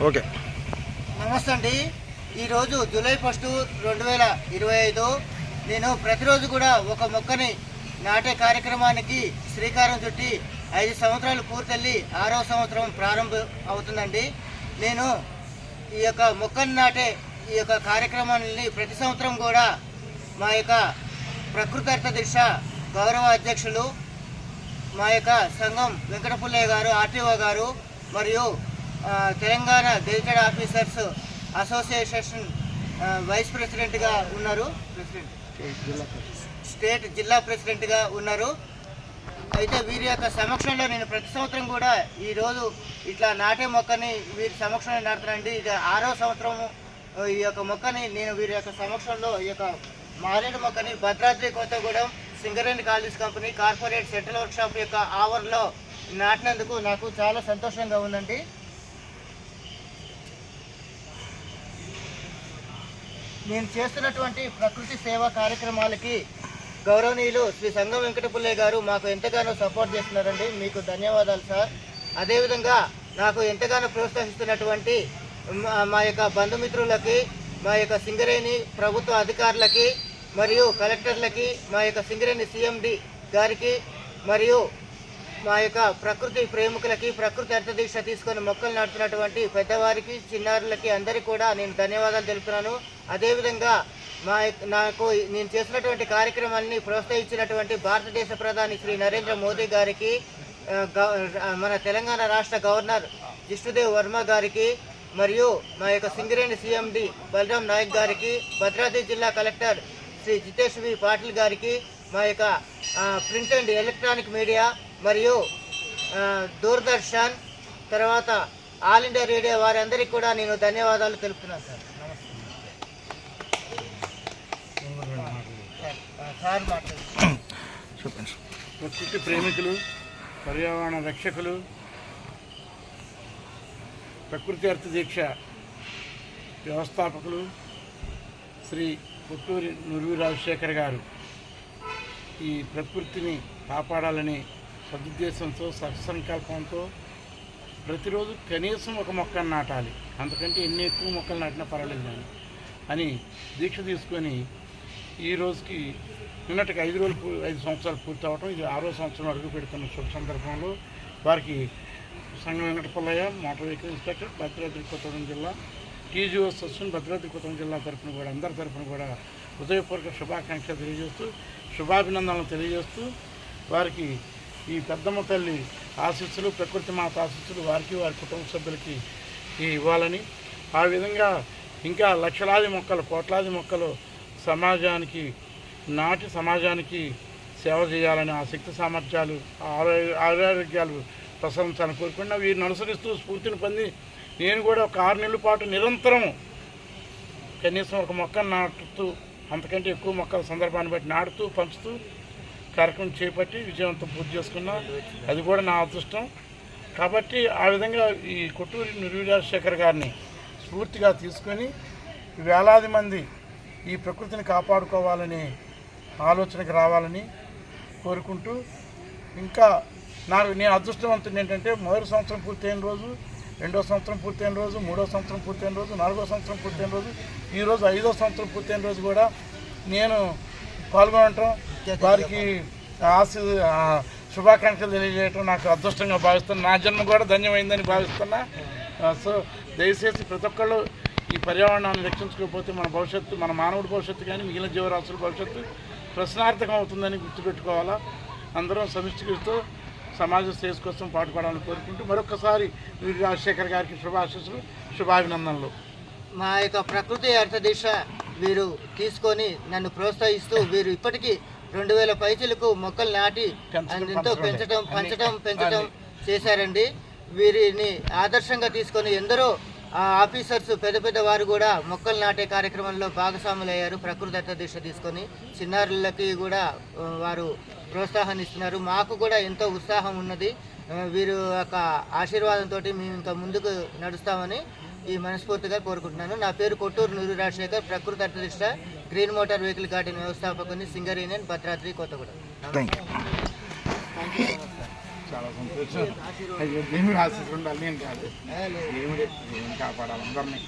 Okay. నమస్తే అండి. ఈరోజు జూలై ఫస్ట్ రెండు వేల ఇరవై ఐదు. నేను ప్రతిరోజు కూడా ఒక మొక్కని నాటే కార్యక్రమానికి శ్రీకారం చుట్టి ఐదు సంవత్సరాలు పూర్తెళ్ళి ఆరవ సంవత్సరం ప్రారంభం అవుతుందండి. నేను ఈ యొక్క మొక్కను నాటే ఈ యొక్క కార్యక్రమాన్ని ప్రతి సంవత్సరం కూడా మా యొక్క ప్రకృతార్థ దిశ గౌరవ అధ్యక్షులు మా యొక్క సంఘం వెంకటపుల్లయ్య గారు ఆర్టీఓ గారు మరియు Telangana gazetted officers association vice ప్రెసిడెంట్గా ఉన్నారు. ప్రెసిడెంట్. స్టేట్ జిల్లా ప్రెసిడెంట్గా ఉన్నారు. అయితే వీరి యొక్క సమక్షంలో నేను ప్రతి సంవత్సరం కూడా ఈ రోజు ఇట్లా నాటే మొక్కని వీరి సమక్షంలో నాటుతానండి ఇది ఆరో సంవత్సరము ఈ యొక్క మొక్కని నేను వీరి యొక్క సమక్షంలో ఈ యొక్క మారేడు మొక్కని Bhadradri Kothagudem Singareni college company corporate settle workshop యొక్క ఆవరణలో నాటినందుకు నాకు చాలా సంతోషంగా ఉందండి. నేను చేస్తున్నటువంటి ప్రకృతి సేవా కార్యక్రమాలకి గౌరవనీయులు శ్రీ సంగం వెంకటపుల్లయ్య గారు మాకు ఎంతగానో సపోర్ట్ చేస్తున్నారండి. మీకు ధన్యవాదాలు సార్. అదేవిధంగా నాకు ఎంతగానో ప్రోత్సహిస్తున్నటువంటి మా- మా యొక్క బంధుమిత్రులకి మా యొక్క సింగరేణి ప్రభుత్వ అధికారులకి మరియు కలెక్టర్లకి మా యొక్క సింగరేణి సిఎండి గారికి మరియు మా యొక్క ప్రకృతి ప్రేమికులకి ప్రకృతి అర్థదీక్ష తీసుకొని మొక్కలు నాటుతున్నటువంటి పెద్దవారికి చిన్నారులకి అందరికీ కూడా నేను ధన్యవాదాలు తెలుపుతున్నాను. అదేవిధంగా మా నాకు నేను చేసినటువంటి కార్యక్రమాన్ని ప్రోత్సహించినటువంటి భారతదేశ ప్రధాని శ్రీ నరేంద్ర మోదీ గారికి మన తెలంగాణ రాష్ట్ర గవర్నర్ విష్ణుదేవ్ వర్మ గారికి మరియు మా యొక్క సింగరేణి సీఎండి బలరాం నాయక్ గారికి భద్రాద్రి జిల్లా కలెక్టర్ శ్రీ జితేష్ వి పాటిల్ గారికి మా యొక్క ప్రింట్ అండ్ ఎలక్ట్రానిక్ మీడియా మరియు దూరదర్శన్ తర్వాత ఆల్ ఇండియా రేడియో వారందరికీ కూడా నేను ధన్యవాదాలు తెలుపుతున్నాను సార్ సార్, సార్. ప్రకృతి ప్రేమికులు పర్యావరణ రక్షకులు ప్రకృతి అర్థ దీక్ష వ్యవస్థాపకులు శ్రీ పుట్టూరి నురువి రాజశేఖర్ గారు ఈ ప్రకృతిని కాపాడాలని సదుద్దేశంతో సత్సంకల్పంతో ప్రతిరోజు కనీసం ఒక మొక్కను నాటాలి. అంతకంటే ఎన్ని ఎక్కువ మొక్కలు నాటినా పర్వాలేదు కానీ. అని దీక్ష తీసుకొని ఈ రోజుకి నిన్నటికి ఐదు రోజులు ఐదు సంవత్సరాలు పూర్తి అవటం. ఇది ఆరో సంవత్సరం అడుగు పెడుతున్న శుభ సందర్భంలో వారికి Sangam Venkatapallaiah motor vehicle inspector Bhadradri Kothagudem జిల్లా టీజీఓ సస్సున్ భద్రాద్రి కొత్తగూడెం జిల్లా తరఫున కూడా అందరి తరఫున కూడా హృదయపూర్వక శుభాకాంక్షలు తెలియజేస్తూ శుభాభినందనలు తెలియజేస్తూ వారికి ఈ పెద్దమ్మ తల్లి ఆశీస్సులు ప్రకృతి మాత ఆశీస్సులు వారికి వారి కుటుంబ సభ్యులకి ఇవ్వాలని. ఆ విధంగా ఇంకా లక్షలాది మొక్కలు కోట్లాది మొక్కలు సమాజానికి నాటి సమాజానికి సేవ చేయాలని ఆ శక్తి సామర్థ్యాలు ఆరోగ్యాలు ప్రసరించాలని కోరుకున్న వీరిని అనుసరిస్తూ స్ఫూర్తిని పొంది నేను కూడా ఒక ఆరు నెలల పాటు నిరంతరం కనీసం ఒక మొక్కను నాటుతూ అంతకంటే ఎక్కువ మొక్కల సందర్భాన్ని బట్టి నాటుతూ పంచుతూ కార్యక్రమం చేపట్టి విజయవంతం పూర్తి చేసుకున్నా అది కూడా నా అదృష్టం. కాబట్టి ఆ విధంగా ఈ కొట్టూరి నిర్వీరాజశేఖర్ గారిని స్ఫూర్తిగా తీసుకొని వేలాది మంది ఈ ప్రకృతిని కాపాడుకోవాలని ఆలోచనకు రావాలని కోరుకుంటూ ఇంకా నాకు నేను అదృష్టవంతుడు ఏంటంటే మొదటి సంవత్సరం పూర్తయిన రోజు రెండో సంవత్సరం పూర్తయిన రోజు మూడో సంవత్సరం పూర్తయిన రోజు నాలుగో సంవత్సరం పూర్తయిన రోజు ఈరోజు ఐదో సంవత్సరం పూర్తయిన రోజు కూడా నేను పాల్గొనటం వారికి ఆశ శుభాకాంక్షలు తెలియజేయటం నాకు అదృష్టంగా భావిస్తున్నాను నా జన్మ కూడా ధన్యమైందని భావిస్తున్నా. సో దయచేసి ప్రతి ఒక్కళ్ళు ఈ పర్యావరణాన్ని రక్షించుకోకపోతే మన భవిష్యత్తు మన మానవుడి భవిష్యత్తు కానీ మిగిలిన జీవరాశుల భవిష్యత్తు ప్రశ్నార్థకం అవుతుందని గుర్తుపెట్టుకోవాలా? అందరం సమిష్టితో సమాజ శ్రేయస్ కోసం పాటుపడాలని కోరుకుంటూ మరొకసారి వీరి రాజశేఖర్ గారికి శుభాశీస్సులు శుభాభినందనలు. నా యొక్క ప్రకృతి అర్థ దిశ వీరు తీసుకొని నన్ను ప్రోత్సహిస్తూ వీరు ఇప్పటికీ రెండు వేల పైచలకు మొక్కలు నాటి ఎంతో పంచడం పెంచడం పంచడం. చేశారండి. వీరిని ఆదర్శంగా తీసుకొని ఎందరో ఆ, ఆఫీసర్స్ పెద్ద పెద్ద వారు కూడా మొక్కలు నాటే కార్యక్రమంలో భాగస్వాములయ్యారు. ప్రకృతి దిశ తీసుకొని చిన్నారులకి కూడా వారు ప్రోత్సాహాన్ని ఇస్తున్నారు. మాకు కూడా ఎంతో ఉత్సాహం ఉన్నది. వీరు యొక్క ఆశీర్వాదంతో మేము ఇంకా ముందుకు నడుస్తామని ఈ మనస్ఫూర్తిగా కోరుకుంటున్నాను. నా పేరు కొట్టూరు నూరు రాజశేఖర్. ప్రకృతి అర్థదిష్ట గ్రీన్ మోటార్ వెహికల్ గార్డెన్ వ్యవస్థాపకుని సింగర్ యూనియన్ భద్రాద్రి కొత్తగూడెం. చాలా సంతోషం. దేవుడు ఉండాలి నేను కాదు. దేవుడే కాపాడాలి అందరినీ.